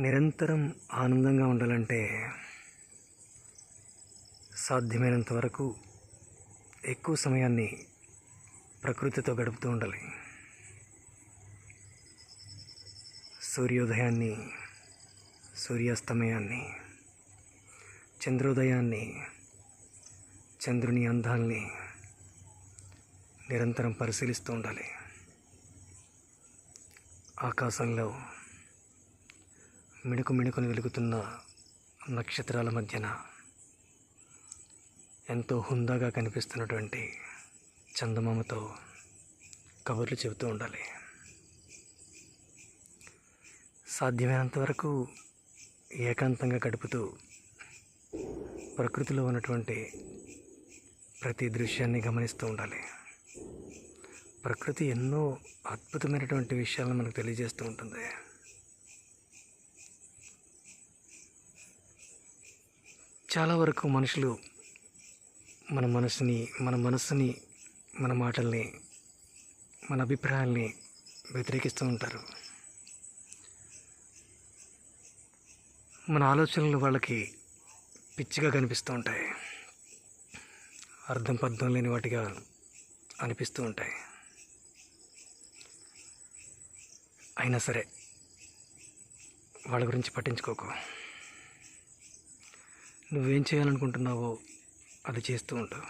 నిరంతరం ఆనందంగా ఉండాలంటే సాధ్యమైనంత వరకు ఎక్కువ సమయాన్ని ప్రకృతితో గడుపుతూ ఉండాలి. సూర్యోదయాన్ని సూర్యాస్తమయాన్ని చంద్రోదయాన్ని చంద్రుని అందాల్ని నిరంతరం పరిశీలిస్తూ ఉండాలి. ఆకాశంలో మిణుకు మిణుకుని వెలుగుతున్న నక్షత్రాల మధ్యన ఎంతో హుందాగా కనిపిస్తున్నటువంటి చందమామతో కబుర్లు చెబుతూ ఉండాలి. సాధ్యమైనంత వరకు ఏకాంతంగా గడుపుతూ ప్రకృతిలో ఉన్నటువంటి ప్రతి దృశ్యాన్ని గమనిస్తూ ఉండాలి. ప్రకృతి ఎన్నో అద్భుతమైనటువంటి విషయాలను మనకు తెలియజేస్తూ ఉంటుంది. చాలా వరకు మనుషులు మన మనసుని మన మనస్సుని మన మాటల్ని మన అభిప్రాయాల్ని వ్యతిరేకిస్తూ ఉంటారు. మన ఆలోచనలు వాళ్ళకి పిచ్చిగా కనిపిస్తూ ఉంటాయి. అర్థం పర్థం లేని వాటిగా అనిపిస్తూ ఉంటాయి. అయినా సరే వాళ్ళ గురించి పట్టించుకోకు. నువ్వేం చేయాలనుకుంటున్నావో అది చేస్తూ ఉండు.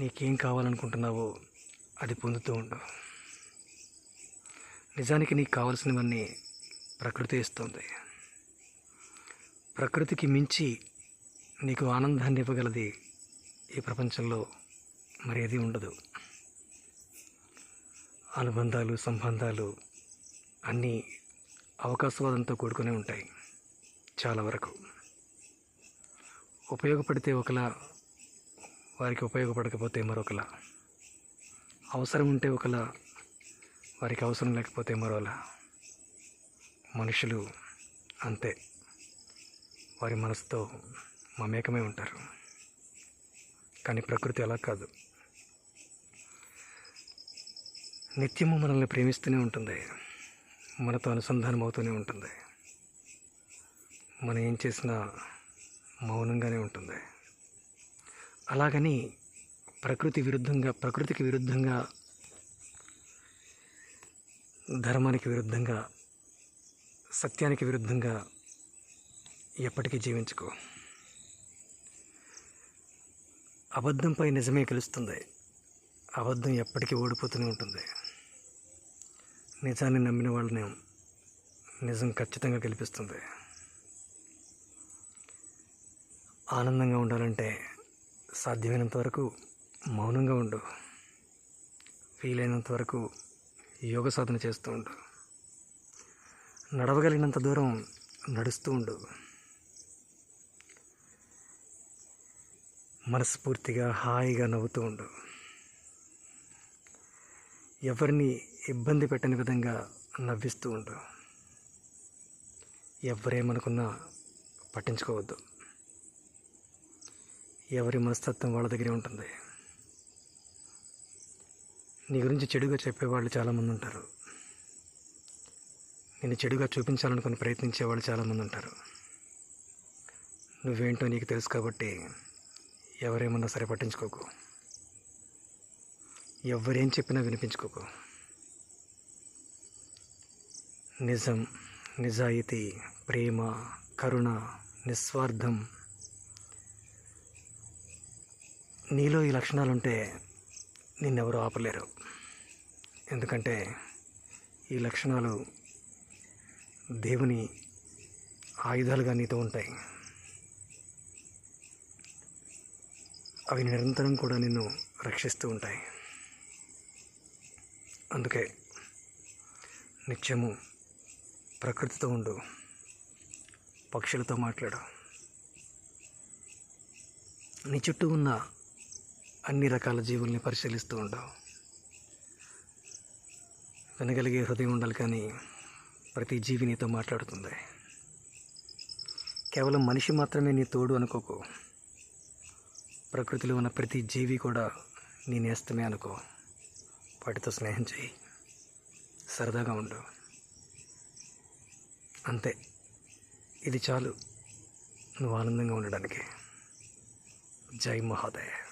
నీకేం కావాలనుకుంటున్నావో అది పొందుతూ ఉండు. నిజానికి నీకు కావలసినవన్నీ ప్రకృతి ఇస్తుంది. ప్రకృతికి మించి నీకు ఆనందాన్ని ఇవ్వగలది ఈ ప్రపంచంలో మరి ఏది ఉండదు. అనుబంధాలు సంబంధాలు అన్నీ అవకాశవాదంతో కూడుకునే ఉంటాయి చాలా వరకు. ఉపయోగపడితే ఒకలా వారికి ఉపయోగపడకపోతే మరొకలా. అవసరం ఉంటే ఒకలా వారికి అవసరం లేకపోతే మరోలా. మనుషులు అంతే. వారి మనసుతో మమేకమై ఉంటారు. కానీ ప్రకృతి అలా కాదు. నిత్యము మనల్ని ప్రేమిస్తూనే ఉంటుంది. మనతో అనుసంధానం అవుతూనే ఉంటుంది. మనం ఏం చేసినా మౌనంగానే ఉంటుంది. అలాగని ప్రకృతి విరుద్ధంగా ప్రకృతికి విరుద్ధంగా ధర్మానికి విరుద్ధంగా సత్యానికి విరుద్ధంగా ఎప్పటికీ జీవించుకో. అబద్ధంపై నిజమే గెలుస్తుంది అబద్ధం ఎప్పటికీ ఓడిపోతూనే ఉంటుంది. నిజాన్ని నమ్మిన వాళ్ళని నిజం ఖచ్చితంగా గెలిపిస్తుంది. ఆనందంగా ఉండాలంటే సాధ్యమైనంత వరకు మౌనంగా ఉండు. వీలైనంత వరకు యోగ సాధన చేస్తూ ఉండు. నడవగలిగినంత దూరం నడుస్తూ ఉండు. మనస్ఫూర్తిగా హాయిగా నవ్వుతూ ఉండు. ఎవరిని ఇబ్బంది పెట్టని విధంగా నవ్విస్తూ ఉండు. ఎవరేమనుకున్నా పట్టించుకోవద్దు. ఎవరి మనస్తత్వం వాళ్ళ దగ్గరే ఉంటుంది. నీ గురించి చెడుగా చెప్పేవాళ్ళు చాలామంది ఉంటారు. నేను చెడుగా చూపించాలనుకుని ప్రయత్నించేవాళ్ళు చాలామంది ఉంటారు. నువ్వేంటో నీకు తెలుసు కాబట్టి ఎవరేమన్నా సరే పట్టించుకోకు. ఎవరేం చెప్పినా వినిపించుకోకు. నిజం నిజాయితీ ప్రేమ కరుణ నిస్వార్థం నీలో ఈ లక్షణాలు ఉంటే నిన్నెవరూ ఆపలేరు. ఎందుకంటే ఈ లక్షణాలు దేవుని ఆయుధాలుగా నీతో ఉంటాయి. అవి నిరంతరం కూడా నిన్ను రక్షిస్తూ ఉంటాయి. అందుకే నిత్యము ప్రకృతితో ఉండు పక్షులతో మాట్లాడు. నీ చుట్టూ ఉన్న అన్ని రకాల జీవుల్ని పరిశీలిస్తూ ఉండవు వినగలిగే హృదయం ఉండాలి కానీ ప్రతి జీవి నీతో మాట్లాడుతుంది. కేవలం మనిషి మాత్రమే నీ తోడు అనుకోకు. ప్రకృతిలో ఉన్న ప్రతి జీవి కూడా నీ నేస్తమే అనుకో. వాటితో స్నేహం చేయి. సరదాగా ఉండు. అంతే. ఇది చాలు. నువ్వు ఆనందంగా ఉండడానికి. జై మహోదయ